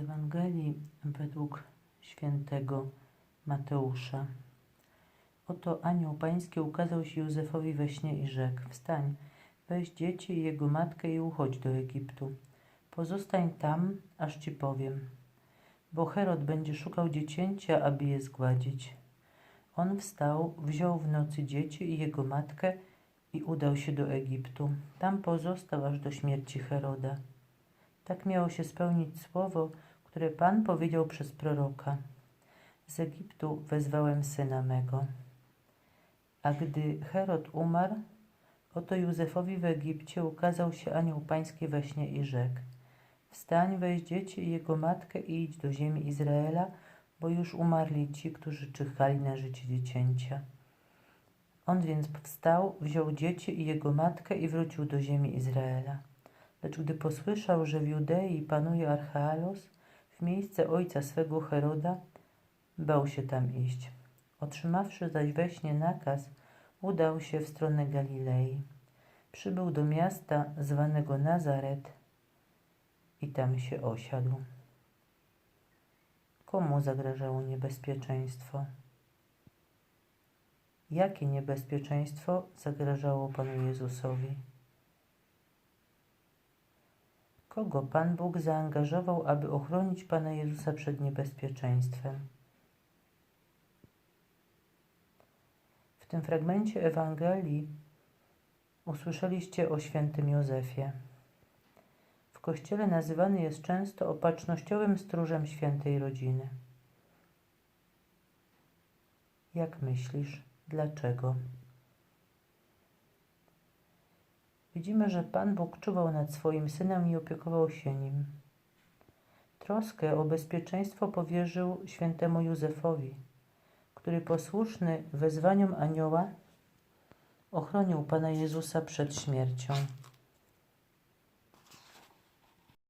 Ewangelii według świętego Mateusza. Oto anioł pański ukazał się Józefowi we śnie i rzekł: Wstań, weź dziecię i jego matkę i uchodź do Egiptu. Pozostań tam, aż ci powiem. Bo Herod będzie szukał dziecięcia, aby je zgładzić. On wstał, wziął w nocy dziecię i jego matkę i udał się do Egiptu. Tam pozostał aż do śmierci Heroda. Tak miało się spełnić słowo, które Pan powiedział przez proroka. Z Egiptu wezwałem syna mego. A gdy Herod umarł, oto Józefowi w Egipcie ukazał się anioł pański we śnie i rzekł: Wstań, weź dziecię i jego matkę i idź do ziemi Izraela, bo już umarli ci, którzy czekali na życie dziecięcia. On więc wstał, wziął dziecię i jego matkę i wrócił do ziemi Izraela. Lecz gdy posłyszał, że w Judei panuje Archealos, w miejsce ojca swego Heroda, bał się tam iść. Otrzymawszy zaś we śnie nakaz, udał się w stronę Galilei. Przybył do miasta zwanego Nazaret i tam się osiadł. Komu zagrażało niebezpieczeństwo? Jakie niebezpieczeństwo zagrażało Panu Jezusowi? Kogo Pan Bóg zaangażował, aby ochronić Pana Jezusa przed niebezpieczeństwem? W tym fragmencie Ewangelii usłyszeliście o świętym Józefie. W Kościele nazywany jest często opatrznościowym stróżem świętej rodziny. Jak myślisz, dlaczego? Widzimy, że Pan Bóg czuwał nad swoim synem i opiekował się nim. Troskę o bezpieczeństwo powierzył świętemu Józefowi, który posłuszny wezwaniom anioła ochronił Pana Jezusa przed śmiercią.